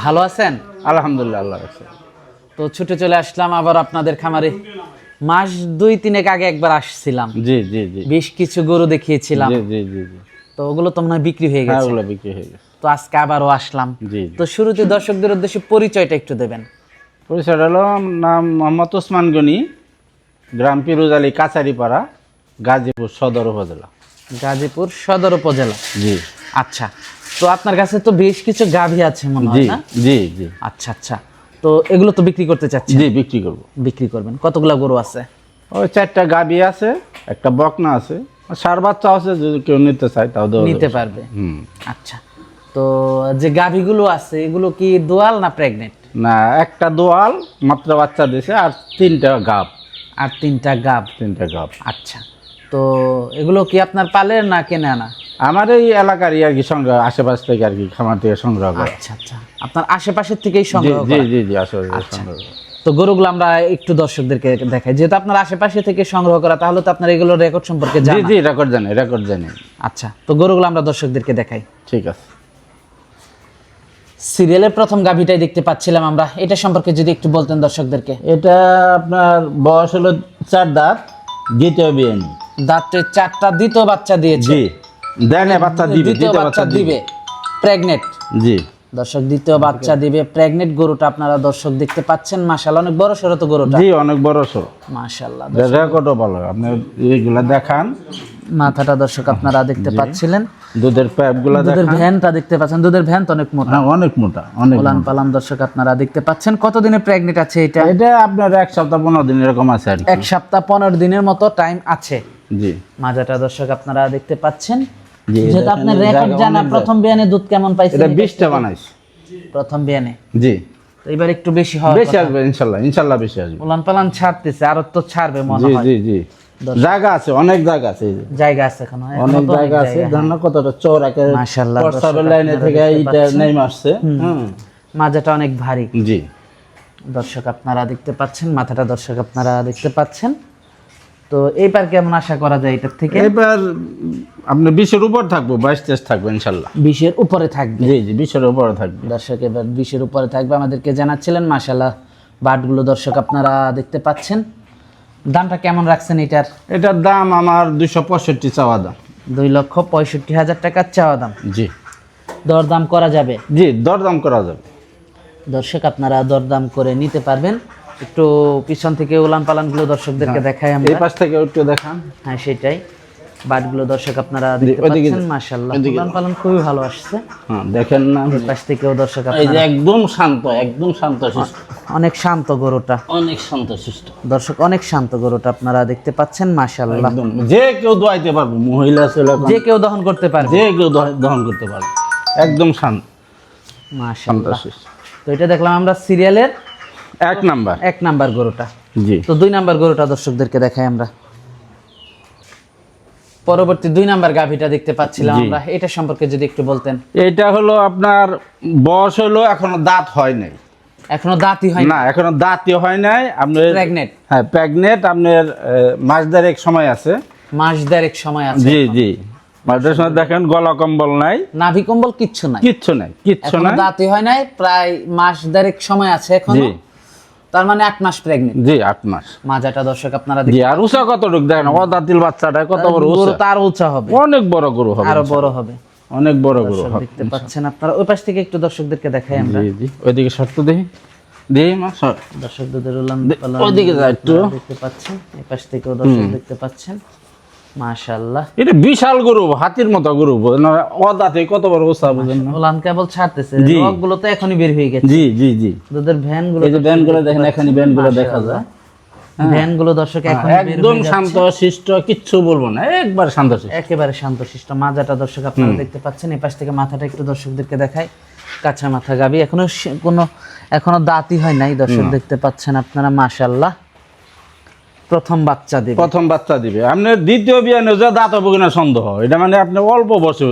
ভালো আছেন? আলহামদুলিল্লাহ আল্লাহ তো ছুটে চলে আসলাম আবার আপনাদের খামারে। মাস দুই তিনেক আগে একবার আসছিলাম। জি জি জি। বেশ কিছু গরু দেখিয়েছিলাম। জি জি জি তো ওগুলো তো মনে বিক্রি হয়ে হ্যাঁ গেছে ওগুলো বিক্রি হয়ে গেছে। তো আজকে আবারও আসলাম। জি তো শুরুতে দর্শকদের উদ্দেশ্যে পরিচয়টা একটু দেবেন। পরিচয় হলো নাম মোহাম্মদ ওসমান গনি গ্রাম পিরোজ আলী কাছারিপাড়া গাজীপুর সদর উপজেলা। গাজীপুর সদর উপজেলা। জি। আচ্ছা তো আপনার কাছে তো বেশ কিছু গাভী আছে মনে হয় না? জি জি। আচ্ছা আচ্ছা। তো এগুলো তো বিক্রি করতে চাচ্ছি জি বিক্রি করব। বিক্রি করবেন। কতগুলা গরু আছে? ওই চারটা গাবি আছে একটা বকনা আছে। আর সার বাচ্চা আছে যদি কেউ নিতে চায় তাও নিতে পারবে। হুম। আচ্ছা। তো যে গাভীগুলো আছে এগুলো কি দোয়াল না প্রেগনেন্ট? না একটা দোয়াল মাত্র বাচ্চা দিছে আর তিনটা গাব আর তিনটা গাব তিনটা গাব আচ্ছা। তো এগুলো কি আপনার পালের না কেনে আনা আমার এই এলাকারই আর কি সংগ্রহ আশেপাশ থেকে আর কি খামার থেকে সংগ্রহ করা। আচ্ছা আচ্ছা। আপনার আশেপাশের থেকেই সংগ্রহ জি জি জি আসলে আচ্ছা। সংগ্রহ তো গরুগুলো আমরা একটু দর্শকদেরকে দেখাই। যেহেতু আপনার আশেপাশে থেকে সংগ্রহ করা তাহলে তো আপনার এগুলো রেকর্ড সম্পর্কে জি জি রেকর্ড জানি রেকর্ড জানি। আচ্ছা তো গরুগুলো আমরা দর্শকদেরকে দেখাই। ঠিক আছে। সিরিয়ালের প্রথম গাভীটাই দেখতে পাচ্ছিলাম আমরা। এটা সম্পর্কে যদি একটু বলতেন দর্শকদেরকে। এটা আপনার বয়স হলো চার দাঁত দ্বিতীয় বিয়ানি। দাঁতে চারটা দ্বিতীয় বাচ্চা দিয়েছে। জি। দেয় বাচ্চা দিবে দ্বিতীয় বাচ্চা দিবে। প্রেগনেন্ট জি। দর্শক দ্বিতীয় বাচ্চা দিবে। প্রেগনেন্ট গরুটা আপনারা দর্শক দেখতে পাচ্ছেন। মাশাআল্লাহ অনেক বড় তো গরুটা। জি অনেক বড় সর মাশাআল্লাহ ভালো। আপনি এইগুলা দেখান। মাথাটা দর্শক আপনারা দেখতে পাচ্ছিলেন। দুধের পাইপগুলা দুধের ভ্যানটা দেখতে পাচ্ছেন। দুধের ভ্যান তো অনেক মোটা। হ্যাঁ অনেক মোটা অনেক ওলান পালান দর্শক আপনারা দেখতে পাচ্ছেন। কতদিনে প্রেগনেন্ট আছে এটা? এটা আপনার এক সপ্তাহ পনেরো দিন এরকম আছে আর এক সপ্তাহ পনেরো দিনের মতো টাইম আছে। জি। মাজাটা দর্শক আপনারা দেখতে পাচ্ছেন। আপনার রেকর্ড জানা প্রথম বিয়ানে দুধ কেমন পাইছেন এটা বানাইছি। প্রথম বিয়ানে? জি। তো এবার একটু বেশি হবে বেশি আসবে ইনশাল্লাহ ইনশাল্লাহ বেশি আসবে। উলান পালান ছাড়তেছে আর তো ছাড়বে মনে হয়। জি জি। জায়গা আছে অনেক জায়গা আছে জায়গা আছে এখনও অনেক জায়গা আছে। কতটা মাশাআল্লাহ, প্রস্তাবের লাইনে থেকে পাচ্ছেন। নেই আসছে। হুম। মাজাটা অনেক ভারী। জি। দর্শক আপনারা দেখতে পাচ্ছেন মাথাটা দর্শক আপনারা দেখতে পাচ্ছেন। তো এইবার কেমন আশা করা যায় এটার থেকে? এবার আপনি বিশের উপর থাকব বাইশ তেইশ থাকব ইনশাল্লাহ। বিশের উপরে থাকবে? জি জি বিশের উপরে থাকবে। দর্শক এবার বিশের উপরে থাকবে। আমাদেরকে জানাচ্ছিলেন মাশাল্লাহ বাটগুলো দর্শক আপনারা দেখতে পাচ্ছেন। দামটা কেমন রাখছেন এটার? এটার দাম আমার দুশো পঁয়ষট্টি চাওয়া দাম। দুই লক্ষ পঁয়ষট্টি হাজার টাকার চাওয়া দাম। জি। দরদাম করা যাবে? জি দরদাম করা যাবে। দর্শক আপনারা দরদাম করে নিতে পারবেন। একটু পিছন থেকে উলান পালানগুলো দর্শকদেরকে দেখাই এই পাশ থেকে একটু দেখান। হ্যাঁ সেটাই। বাটগুলো দর্শক আপনারা দেখতে পাচ্ছেন মাশাআল্লাহ। উলান পালান খুবই ভালো আসছে। হ্যাঁ দেখেন না। এই পাশ থেকেও দর্শক আপনারা এই যে একদম শান্ত একদম শান্ত শিষ্ট অনেক শান্ত গরুটা। অনেক শান্ত শিষ্ট দর্শক অনেক শান্ত গরুটা আপনারা দেখতে পাচ্ছেন মাশাআল্লাহ। একদম। যে কেউ দোয়াইতে পারবে মহিলা ছেলে যে কেউ দহন করতে পারবে। যে কেউ দহন করতে পারবে। একদম শান্ত। শান্ত মাশাআল্লাহ তো এটা দেখলাম আমরা সিরিয়ালের এক নাম্বার। এক নাম্বার গরুটা। জি। তো দুই নাম্বার গরুটা দর্শকদেরকে দেখাই আমরা। পরবর্তী দুই নাম্বার গাভীটা দেখতে পাচ্ছিলাম আমরা। এটা সম্পর্কে যদি একটু বলতেন। এটা হলো আপনার বয়স হলো এখনও দাঁত হয় নাই। এখনও দাঁতই হয় না এখনও দাঁতই হয় নাই। আপনার প্রেগনেন্ট হ্যাঁ প্রেগনেন্ট আপনার মাস দেড়েক সময় আছে। মাস দেড়েক সময় আছে জি জি। দেখেন গলা কম্বল নাই। নাভি কম্বল কিচ্ছু নাই। কিচ্ছু নাই কিচ্ছু নাই। দাঁতই হয় নাই প্রায় মাস দেড়েক সময় আছে এখন। তার মানে আট মাস প্রেগনেন্ট জি আট মাস। মাজাটা দর্শক আপনারা জি আর উষা কতটুক? দেখেন অদাতিল বাচ্চাটা কত বড় গরু তার উঁচা হবে। অনেক বড় গরু হবে আরও বড় হবে। অনেক বড় গরু হবে দেখতে পাচ্ছেন আপনারা। ওই পাশ থেকে একটু দর্শকদেরকে দেখাই আমরা। জি জি। ওইদিকে শর্ত দেখি। দেই মা সর দর্শক দুধের উলান ওইদিকে যা একটু। দেখতে পাচ্ছেন। এই পাশ থেকেও দর্শক দেখতে পাচ্ছেন। মাশাআল্লাহ। এটা বিশাল গরু হাতির মতো গরু অদাতে কত বড় উষা বুঝেন না। উলান কেবল ছাড়তেছে। রগগুলো তো এখনই বের হয়ে গেছে। জি জি জি। দুধের ভ্যান এই যে ব্যান্ড দেখেন এখানে ব্যান্ড দেখা যায়। ভ্যান দর্শক এখন একদম শান্ত শিষ্ট কিচ্ছু বলব না একবার শান্ত শিষ্ট একেবারে শান্তশিষ্ট। মাজাটা দর্শক আপনারা দেখতে পাচ্ছেন এই পাশ থেকে মাথাটা একটু দর্শকদেরকে দেখাই। কাঁচা মাথা গাবি। এখনও কোনো এখনও দাঁতই হয় নাই দর্শক দেখতে পাচ্ছেন আপনারা মাশাল্লাহ প্রথম বাচ্চা দেবে। প্রথম বাচ্চা দিবে। আপনার দ্বিতীয় বিয়ানে যে দাঁত হবে কিনা সন্দেহ। এটা মানে আপনি অল্প বছর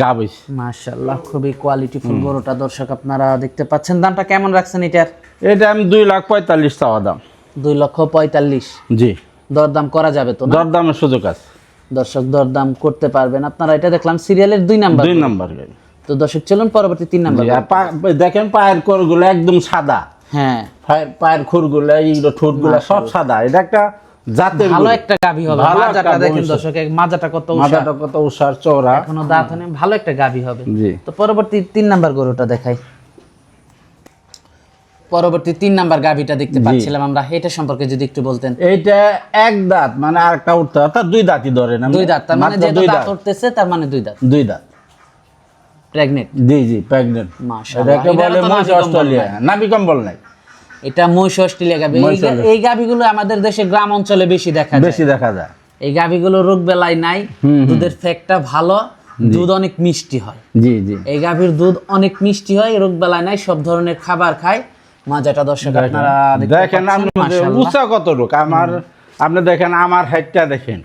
গাব হইছে মাশাল্লাহ খুবই কোয়ালিটিফুল গরুটা দর্শক আপনারা দেখতে পাচ্ছেন। দামটা কেমন রাখছেন এটার? এটা আমি দুই লাখ পঁয়তাল্লিশ চাওয়া দাম। দুই লক্ষ পঁয়তাল্লিশ। জি। দরদাম করা যাবে তো দরদামের সুযোগ আছে। দর্শক দরদাম করতে পারবেন। আপনারা এটা দেখলাম সিরিয়ালের দুই নাম্বার দুই নাম্বার তো দর্শক চলুন পরবর্তী তিন নাম্বার দেখেন পায়ের করগুলো একদম সাদা। হ্যাঁ। পায়ের পায়ের খুরগুলো এইগুলো ঠোঁটগুলো সব সাদা। এটা একটা জাতের ভালো একটা গাভী হবে। মাজাটা দেখেন দর্শক মাজাটা কত মাথাটা কত উষার চওড়া। এখনও দাঁত হয়নি ভালো একটা গাভী হবে। তো পরবর্তী তিন নাম্বার গরুটা দেখাই। পরবর্তী তিন নাম্বার গাভীটা দেখতে পাচ্ছিলাম আমরা। এটা সম্পর্কে যদি একটু বলতেন। এইটা এক দাঁত মানে আরেকটা উঠতে অর্থাৎ দুই দাঁতই ধরেন আমি। দুই দাঁত তার মানে দুই দাঁত। উঠতেছে তার মানে দুই দাঁত। দুই দাঁত। প্রেগনেন্ট জি জি প্রেগনেন্ট এটাকে বলে কম্বল অস্ট্রেলিয়া। নাভি কম্বল নাই। এটা মহিষ অস্ট্রেলিয়া গাভী এই গাভীগুলো আমাদের দেশে গ্রাম অঞ্চলে বেশি দেখা যায়। বেশি দেখা যায়। এই গাভীগুলো রোগ বেলায় নাই। দুধের ফ্যাক্টটা ভালো। দুধ অনেক মিষ্টি হয়। জি জি। এই গাভীর দুধ অনেক মিষ্টি হয় রোগ বেলায় নাই সব ধরনের খাবার খায়। মাজাটা দর্শক আপনারা দেখেন পাচ্ছেন, আপনি মাশাআল্লাহ। আমার আপনি দেখেন আমার হাইটটা দেখেন।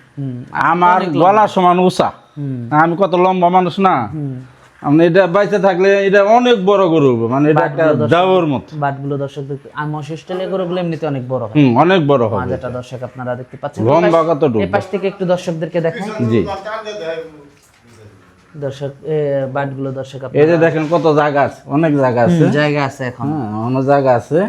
আমার গলা সমান উঁচা। আমি কত লম্বা মানুষ না? আপনি এটা বাইতে থাকলে এটা অনেক বড় গরু মানে এটা একটা দাওর মতো। বাটগুলো দর্শক আর অস্ট্রেলিয়া গরুগুলো এমনিতে অনেক বড় হয়। অনেক বড় হবে মাজাটা দর্শক আপনারা দেখতে পাচ্ছেন। লম্বা এই কতটুকু? এই পাশ থেকে একটু দর্শকদেরকে দেখাই। জি। দর্শক বাটগুলো দর্শক এই আপনারা যে দেখেন কত জায়গা আছে অনেক জায়গা আছে। জায়গা আছে এখন। হ্যাঁ অনেক জায়গা আছে।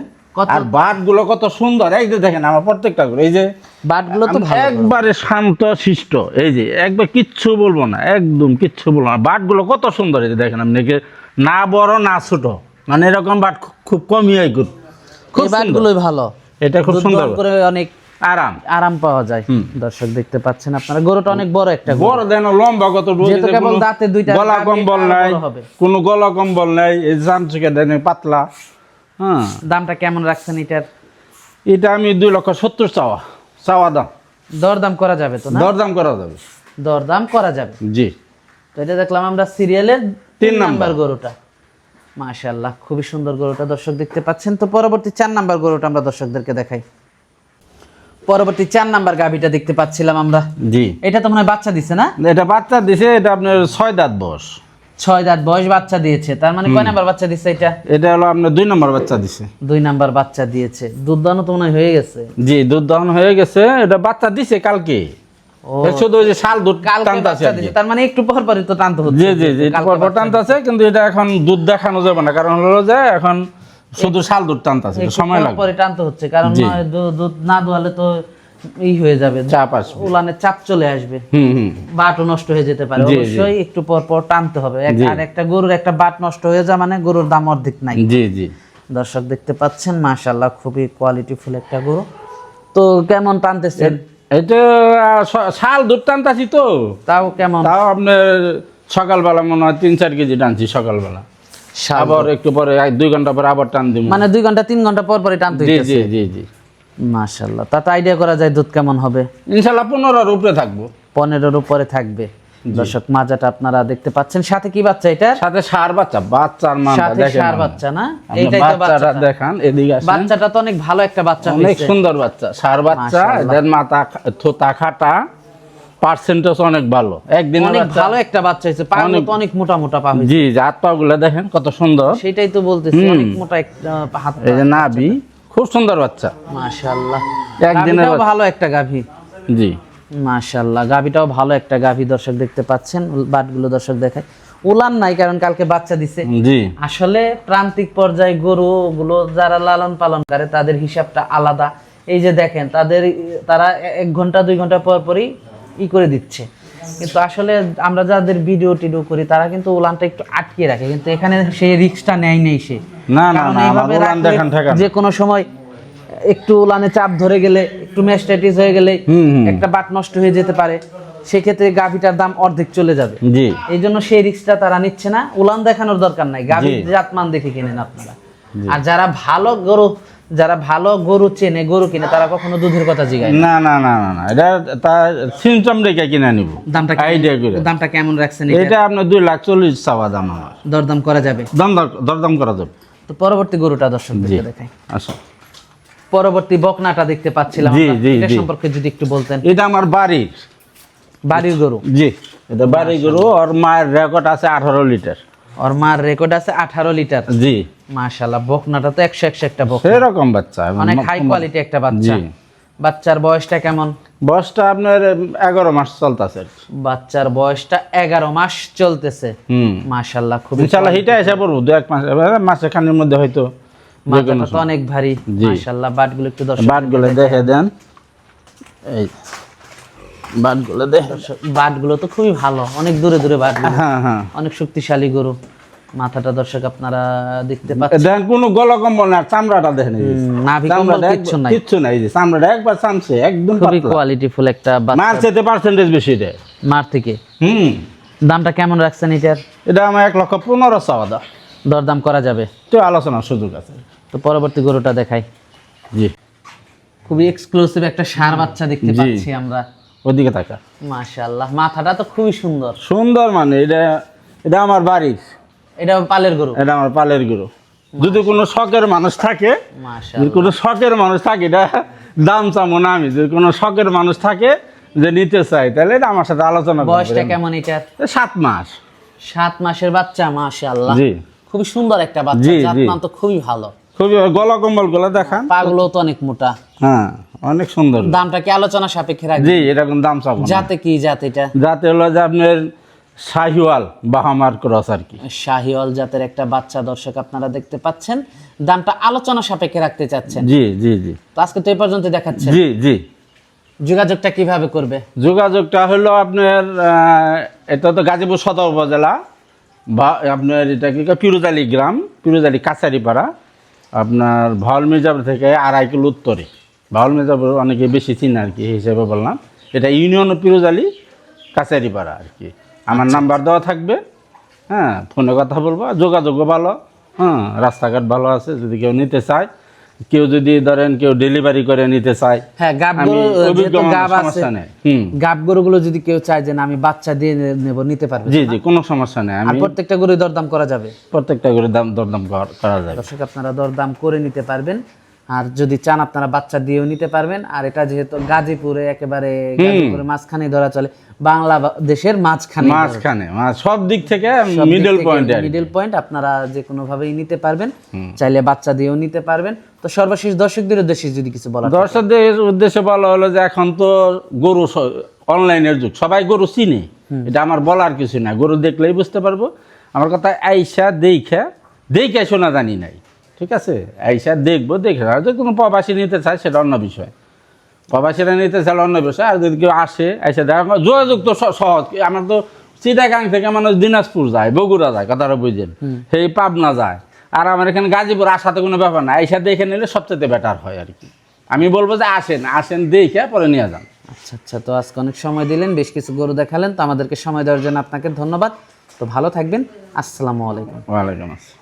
আর বাটগুলো কত সুন্দর। এই যে দেখেন আমার প্রত্যেকটা এই যে বাটগুলো তো একবারে শান্ত শিষ্ট। এই যে একবার কিচ্ছু বলব না একদম কিচ্ছু বলব না। বাটগুলো কত সুন্দর এই যে দেখেন আপনি না বড় না ছোট। মানে এরকম বাট খুব কমই হয় খুব খুব। বাটগুলোই ভালো। এটা খুব সুন্দর করে অনেক আরাম। আরাম পাওয়া যায়। দর্শক দেখতে পাচ্ছেন আপনারা গরুটা অনেক বড় একটা বড় দেন লম্বা কত যেহেতু কেবল দাঁতে দুইটা গলা কম্বল নাই হবে। কোনো গলা কম্বল নাই এই জামচুকে দেন পাতলা। হ্যাঁ। দামটা কেমন রাখছেন এটার? এটা আমি দুই লক্ষ সত্তর চাওয়া চাওয়া দাম। দরদাম করা যাবে তো দরদাম করা যাবে। দরদাম করা যাবে। জি। তো এটা দেখলাম আমরা সিরিয়ালের তিন নাম্বার গরুটা। মাশাআল্লাহ খুবই সুন্দর গরুটা দর্শক দেখতে পাচ্ছেন। তো পরবর্তী চার নাম্বার গরুটা আমরা দর্শকদেরকে দেখাই। পরবর্তী চার নাম্বার গাভিটা দেখতে পাচ্ছিলাম আমরা। জি। এটা তো মনে হয় বাচ্চা দিছে না? এটা বাচ্চা দিছে এটা আপনার ছয় দাঁত বয়স। ছয় দাঁত বয়স বাচ্চা দিয়েছে। তার মানে কয় নাম্বার বাচ্চা দিছে এটা? এটা হলো আপনার দুই নম্বর বাচ্চা দিছে। দুই নাম্বার বাচ্চা দিয়েছে। দুধ দানো তো মনে হয় হয়ে গেছে। জি দুধ দহন হয়ে গেছে। এটা বাচ্চা দিছে কালকে। এর শুধু ওই যে শাল দুধ কালকে টানতাছে বাচ্চা আর কি। দিয়েছে তার মানে একটু পর পরই তো টানতে হচ্ছে। জি জি জি এটা কালকে পরপর বাচ্চা টানতাছে কিন্তু এটা এখন দুধ দেখানো যাবে না। কারণ হলো যে এখন শুধু শাল দুধ টানতাছে একটু সময় লাগবে। টানতে হচ্ছে। কারণ জি। নয় দু- দুধ না দোয়ালে তো ই হয়ে যাবে চাপ আসবে। উলানে চাপ চলে আসবে। বাটও নষ্ট হয়ে যেতে পারে। অবশ্যই একটু পর পর টানতে হবে। আর একটা গরুর একটা বাট নষ্ট হয়ে যায় মানে গরুর দাম অর্ধেক নাই। জি জি। দর্শক দেখতে পাচ্ছেন খুবই কোয়ালিটিফুল একটা গরু। তো কেমন টানতেছেন এটা শাল দুধ টানতাছি তো। তাও কেমন? তাও আপনার সকালবেলা মনে হয় তিন চার কেজি টানছি সকালবেলা। আবার একটু পরে দুই ঘণ্টা পরে আবার টান দিব মানে দুই ঘণ্টা তিন ঘণ্টা পর পরে টানতে জি জি জি জি। মাশাল্লাহ তাতে আইডিয়া করা যায় দুধ কেমন হবে? ইনশাল্লাহ পনেরোর উপরে থাকব। পনেরোর উপরে থাকবে। দর্শক মাজাটা আপনারা দেখতে পাচ্ছেন। সাথে কি বাচ্চা এটা? সাথে সার বাচ্চা বাচ্চার মান সাথে সার বাচ্চা না? এইটাই তো বাচ্চাটা বাচ্চাটা। দেখান এদিকে আসেন। বাচ্চাটা তো অনেক ভালো একটা বাচ্চা অনেক হয়েছে। সুন্দর বাচ্চা সার বাচ্চা এদের মাথা থোতা খাটা পার্সেন্টেজ অনেক ভালো। একদিনের অনেক ভালো একটা বাচ্চা হয়েছে। পা অনেক- তো অনেক মোটা মোটা পা জি হাত পা গুলো দেখেন কত সুন্দর। সেটাই তো বলতেছি অনেক মোটা একটা হাত এই যে নাভি। খুব সুন্দর বাচ্চা। মাশাআল্লাহ। একদিনের ভালো একটা গাভি। জি। মাশাআল্লাহ গাভিটাও ভালো একটা গাভি দর্শক দেখতে পাচ্ছেন বাটগুলো দর্শক দেখায়। উলান নাই কারণ কালকে বাচ্চা দিছে। জি। আসলে প্রান্তিক পর্যায়ে গরু গুলো যারা লালন পালন করে তাদের হিসাবটা আলাদা। এই যে দেখেন তাদের তারা এক ঘণ্টা দুই ঘণ্টা পর পরই ই করে দিচ্ছে। কিন্তু আসলে আমরা যাদের ভিডিও টিডিও করি তারা কিন্তু উলানটা একটু আটকে রাখে। কিন্তু এখানে সেই রিক্সটা নেয় নেই সে। না না না যে কোনো সময় একটু উলানে চাপ ধরে গেলে একটু ম্যাস্টাইটিস হয়ে গেলে। একটা বাট নষ্ট হয়ে যেতে পারে। সেক্ষেত্রে গাভিটার দাম অর্ধেক চলে যাবে। জি। এই জন্য সেই রিক্সটা তারা নিচ্ছে না। উলান দেখানোর দরকার নাই। গাভীর জি। জাতমান দেখে কিনেন আপনারা। আর যারা ভালো গরু যারা ভালো গরু চেনে গরু কিনে তারা কখনো দুধের কথা জিগায় না। না না না না এটা তার সিমটম রেখে কিনে নিব। দামটা আইডিয়া করে। দামটা কেমন রাখছেন এটা? আপনার দুই লাখ চল্লিশ চাওয়া দাম আমার। দরদাম করা যাবে? দাম দর- দরদাম করা যাবে। তো পরবর্তী গরুটা জি। দর্শকদেরকে দেখাই। আচ্ছা পরবর্তী বকনাটা দেখতে পাচ্ছিলাম এটা। সম্পর্কে যদি একটু বলতেন। এটা আমার বাড়ির। বাড়ির গরু? জি এটা বাড়ির গরু। ওর মায়ের রেকর্ড আছে আঠারো লিটার। ওর মার রেকর্ড আছে আঠারো লিটার। জি। মাশাল্লাহ বকনাটা তো একশো একশো একটা বক সেরকম বাচ্চা অনেক হাই কোয়ালিটি একটা বাচ্চা। জি। বাচ্চার বয়সটা কেমন? বয়সটা আপনার এগারো মাস চলতেছে। বাচ্চার বয়সটা এগারো মাস চলতেছে। হুম। মাশাল্লাহ খুবই ইনশাল্লাহ হিটা এসে পড়ব দু এক মাস এবার মাসে খানির মধ্যে হয়তো মাথাটা তো অনেক ভারী। জি। মাশাল্লাহ বাটগুলো একটু দর্শক বাটগুলো দেখে দেন। এই বাটগুলো দেখে বাটগুলো তো খুবই ভালো। অনেক দূরে দূরে বাটগুলো হ্যাঁ হ্যাঁ। অনেক শক্তিশালী গরু। মাথাটা দর্শক আপনারা দেখতে পাচ্ছেন। দেখেন কোনো গলা কম্বল না চামড়াটা দেখেন নাভি কম্বল কিচ্ছু নাই। কিচ্ছু নাই এই যে চামড়াটা একবার চামছে একদম খুবই। কোয়ালিটিফুল একটা বাচ্চা। মার চেতে পার্সেন্টেজ বেশি দেয় মার থেকে? হুম। দামটা কেমন রাখছেন এটার? এটা আমার এক লক্ষ পনেরো চাওয়া দাও। দরদাম করা যাবে? তো আলোচনার সুযোগ আছে। তো পরবর্তী গরুটা দেখাই। জি। খুবই এক্সক্লুসিভ একটা সার বাচ্চা দেখতে। পাচ্ছি আমরা। ওদিকে থাকা। মাশাআল্লাহ মাথাটা তো খুবই সুন্দর। সুন্দর মানে এটা এটা আমার বাড়ির। এটা পালের গরু? এটা আমার পালের গরু। যদি কোনো শখের মানুষ থাকে যদি কোনো শখের মানুষ থাকে এটা দাম চামো না আমি। যদি কোনো শখের মানুষ থাকে যে নিতে চাই তাহলে এটা আমার সাথে আলোচনা বয়সটা কেমন এটার? সাত মাস। সাত মাসের বাচ্চা মাশাআল্লাহ। জি। খুবই সুন্দর একটা বাচ্চা জি, জি। তো খুবই ভালো। খুবই গলা কম্বলগুলো দেখান। পাগুলো তো অনেক মোটা। হ্যাঁ। অনেক সুন্দর। দামটা কি আলোচনা সাপেক্ষে রাখবে জি এটা কোন দাম চাবো। যাতে কি জাত এটা? হলো যে আপনার শাহিওয়াল বাহামার ক্রস আর কি। শাহিওয়াল জাতের একটা বাচ্চা দর্শক আপনারা দেখতে পাচ্ছেন। দামটা আলোচনা সাপেক্ষে রাখতে চাচ্ছেন। জি জি জি। তো আজকে তো এই পর্যন্ত দেখাচ্ছেন। জি জি। যোগাযোগটা কীভাবে করবে? যোগাযোগটা হলো আপনার এটা তো গাজীপুর সদর উপজেলা। বা আপনার এটা কি পিরোজালি গ্রাম পিরোজালি কাছারিপাড়া। আপনার ভাওয়াল মির্জাপুর থেকে আড়াই কিলো উত্তরে। ভাওয়াল মির্জাপুর অনেকে বেশি চিনে আর কি হিসেবে বললাম। এটা ইউনিয়ন পিরোজালি কাছারিপাড়া আর কি। আমার নাম্বার দেওয়া থাকবে। হ্যাঁ ফোনে কথা বলব। যোগাযোগও ভালো। হ্যাঁ রাস্তাঘাট ভালো আছে যদি কেউ নিতে চায়। কেউ যদি ধরেন কেউ ডেলিভারি করে নিতে চায় হ্যাঁ গাব আমি গরু অভিজ্ঞ যেহেতু মানুষ, গাব আছে সমস্যা নেই। গাব গরুগুলো যদি কেউ চায় যে আমি বাচ্চা দিয়ে নেব নিতে পারবে জি জি কোনো সমস্যা নেই। আমি প্রত্যেকটা গরু দরদাম করা যাবে? প্রত্যেকটা দাম দরদাম করা যাবে। দর্শক আপনারা দরদাম করে নিতে পারবেন। আর যদি চান আপনারা বাচ্চা দিয়েও নিতে পারবেন আর এটা যেহেতু গাজীপুরে একেবারে গাজীপুরে মাঝখানে ধরা চলে বাংলাদেশের মাঝখানে মাঝখানে সব দিক থেকে মিডল পয়েন্ট মিডল পয়েন্ট আপনারা যে কোনো ভাবেই নিতে পারবেন চাইলে বাচ্চা দিয়েও নিতে পারবেন। তো সর্বশেষ দর্শকদের উদ্দেশ্যে যদি কিছু বলা। দর্শকদের উদ্দেশ্যে বলা হলো যে এখন তো গরু অনলাইনের যুগ সবাই গরু চিনে। এটা আমার বলার কিছু না গরু দেখলেই বুঝতে পারব। আমার কথা আইসা দেখা দেখে শোনা জানি নাই। ঠিক আছে? এইসা দেখব দেখে আর যদি কোনো প্রবাসী নিতে চায় সেটা অন্য বিষয়। প্রবাসীরা নিতে চাইলে অন্য বিষয়। আর যদি কেউ আসে এসে দেখা যোগাযোগ তো সহজ। আমার তো চিটাগাং থেকে মানুষ দিনাজপুর যায় বগুড়া যায় কথাটা বুঝছেন সেই পাবনা যায়। আর আমার এখানে গাজীপুর আসাতে কোনো ব্যাপার না এইসা দেখে নিলে সবচেয়ে বেটার হয় আর কি। আমি বলব যে আসেন আসেন দেখে পরে নিয়ে যান। আচ্ছা আচ্ছা তো আজকে অনেক সময় দিলেন বেশ কিছু গরু দেখালেন তো আমাদেরকে সময় দেওয়ার জন্য আপনাকে ধন্যবাদ। তো ভালো থাকবেন। আসসালামু আলাইকুম। ওয়ালাইকুম আসসালাম।